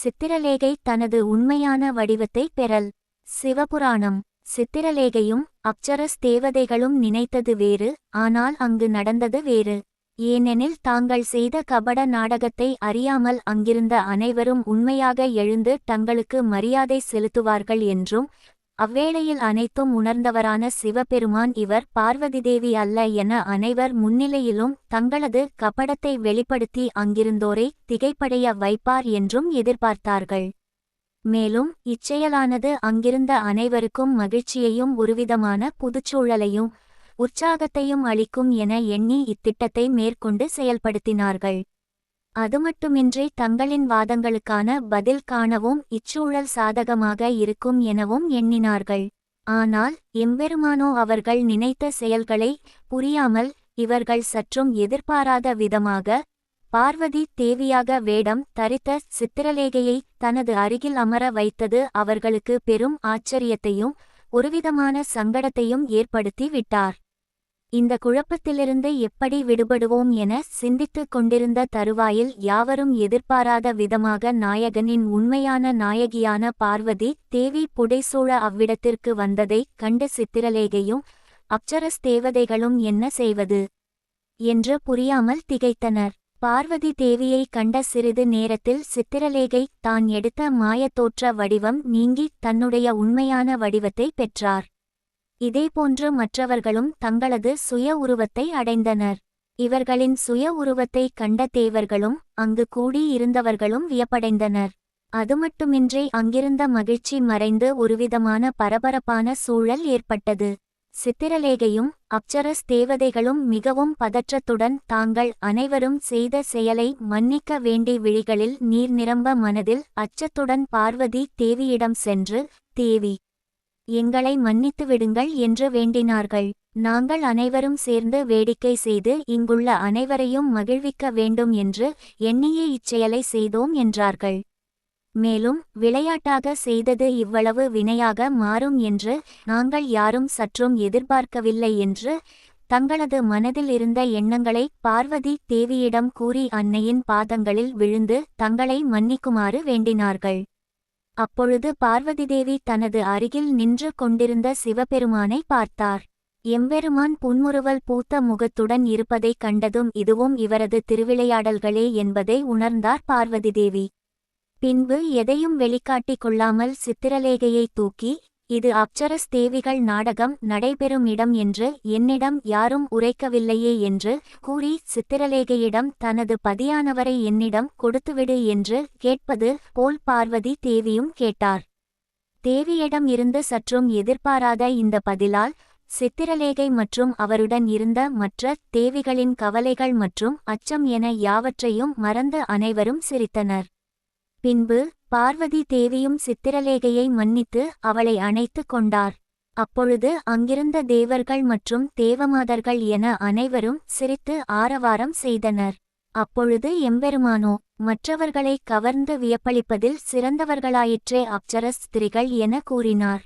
சித்திரலேகை தனது உண்மையான வடிவத்தை பெறல். சிவபுராணம். சித்திரலேகையும் அப்சரஸ் தேவதைகளும் நினைத்தது வேறு ஆனால் அங்கு நடந்தது வேறு. ஏனெனில் தாங்கள் செய்த கபட நாடகத்தை அறியாமல் அங்கிருந்த அனைவரும் உண்மையாக எழுந்து தங்களுக்கு மரியாதை செலுத்துவார்கள் என்றும் அவ்வேளையில் அனைத்தும் உணர்ந்தவரான சிவபெருமான் இவர் பார்வதி தேவி அல்ல என அனைவர் முன்னிலையிலும் தங்களது கபடத்தை வெளிப்படுத்தி அங்கிருந்தோரை திகைப்படைய வைப்பார் என்றும் எதிர்பார்த்தார்கள். மேலும் இச்செயலானது அங்கிருந்த அனைவருக்கும் மகிழ்ச்சியையும் ஒருவிதமான புதுச்சூழலையும் உற்சாகத்தையும் அளிக்கும் என எண்ணி இத்திட்டத்தை மேற்கொண்டு செயல்படுத்தினார்கள். அதுமட்டுமின்றி தங்களின் வாதங்களுக்கான பதில் காணவும் இச்சூழல் சாதகமாக இருக்கும் எனவும் எண்ணினார்கள். ஆனால் எம்பெருமானோ அவர்கள் நினைத்த செயல்களை புரியாமல் இவர்கள் சற்றும் எதிர்பாராத விதமாக பார்வதி தேவியாக வேடம் தரித்த சித்திரலேகையை தனது அருகில் அமர வைத்தது அவர்களுக்கு பெரும் ஆச்சரியத்தையும் ஒருவிதமான சங்கடத்தையும் ஏற்படுத்தி விட்டார். இந்த குழப்பத்திலிருந்து எப்படி விடுபடுவோம் என சிந்தித்துக் கொண்டிருந்த தருவாயில் யாவரும் எதிர்பாராத விதமாக நாயகனின் உண்மையான நாயகியான பார்வதி தேவி புடைசூழ அவ்விடத்திற்கு வந்ததைக் கண்டு சித்திரலேகையும் அப்சரஸ் தேவதைகளும் என்ன செய்வது என்று புரியாமல் திகைத்தனர். பார்வதி தேவியை கண்ட சிறிது நேரத்தில் சித்திரலேகை தான் எடுத்த மாயத்தோற்ற வடிவம் நீங்கி தன்னுடைய உண்மையான வடிவத்தை பெற்றார். இதேபோன்று மற்றவர்களும் தங்களது சுய உருவத்தை அடைந்தனர். இவர்களின் சுய உருவத்தை கண்ட தேவர்களும் அங்கு கூடியிருந்தவர்களும் வியப்படைந்தனர். அதுமட்டுமின்றி அங்கிருந்த மகிழ்ச்சி மறைந்து ஒருவிதமான பரபரப்பான சூழல் ஏற்பட்டது. சித்திரலேகையும் அப்சரஸ் தேவதைகளும் மிகவும் பதற்றத்துடன் தாங்கள் அனைவரும் செய்த செயலை மன்னிக்க வேண்டி விழிகளில் நீர் நிரம்ப மனதில் அச்சத்துடன் பார்வதி தேவியிடம் சென்று தேவி எங்களை மன்னித்து விடுங்கள் என்று வேண்டினார்கள். நாங்கள் அனைவரும் சேர்ந்து வேடிக்கை செய்து இங்குள்ள அனைவரையும் மகிழ்விக்க வேண்டும் என்று எண்ணியே இச்செயலை செய்தோம் என்றார்கள். மேலும் விளையாட்டாக செய்தது இவ்வளவு வினையாக மாறும் என்று நாங்கள் யாரும் சற்றும் எதிர்பார்க்கவில்லை என்று தங்களது மனதில் இருந்த எண்ணங்களை பார்வதி தேவியிடம் கூறி அன்னையின் பாதங்களில் விழுந்து தங்களை மன்னிக்குமாறு வேண்டினார்கள். அப்பொழுது பார்வதிதேவி தனது அருகில் நின்று கொண்டிருந்த சிவபெருமானை பார்த்தார். எம்பெருமான் புன்முறுவல் பூத்த முகத்துடன் இருப்பதைக் கண்டதும் இதுவும் இவரது திருவிளையாடல்களே என்பதை உணர்ந்தார் பார்வதிதேவி. பின்பு எதையும் வெளிக்காட்டிக் கொள்ளாமல் சித்திரலேகையை தூக்கி இது அப்சரஸ் தேவிகள் நாடகம் நடைபெறும் இடம் என்று என்னிடம் யாரும் உரைக்கவில்லையே என்று கூறி சித்திரலேகையிடம் தனது பதியானவரை என்னிடம் கொடுத்துவிடு என்று கேட்பது போல் பார்வதி தேவியும் கேட்டார். தேவியிடம் இருந்து சற்றும் எதிர்பாராத இந்த பதிலால் சித்திரலேகை மற்றும் அவருடன் இருந்த மற்ற தேவிகளின் கவலைகள் மற்றும் அச்சம் என யாவற்றையும் மறந்து அனைவரும் சிரித்தனர். பின்பு பார்வதி தேவியும் சித்திரலேகையை மன்னித்து அவளை அணைத்து கொண்டார். அப்பொழுது அங்கிருந்த தேவர்கள் மற்றும் தேவமாதர்கள் என அனைவரும் சிரித்து ஆரவாரம் செய்தனர். அப்பொழுது எம்பெருமானோ மற்றவர்களை கவர்ந்து வியப்பளிப்பதில் சிறந்தவர்களாயிற்றே அப்சரஸ் திரிகள் என கூறினார்.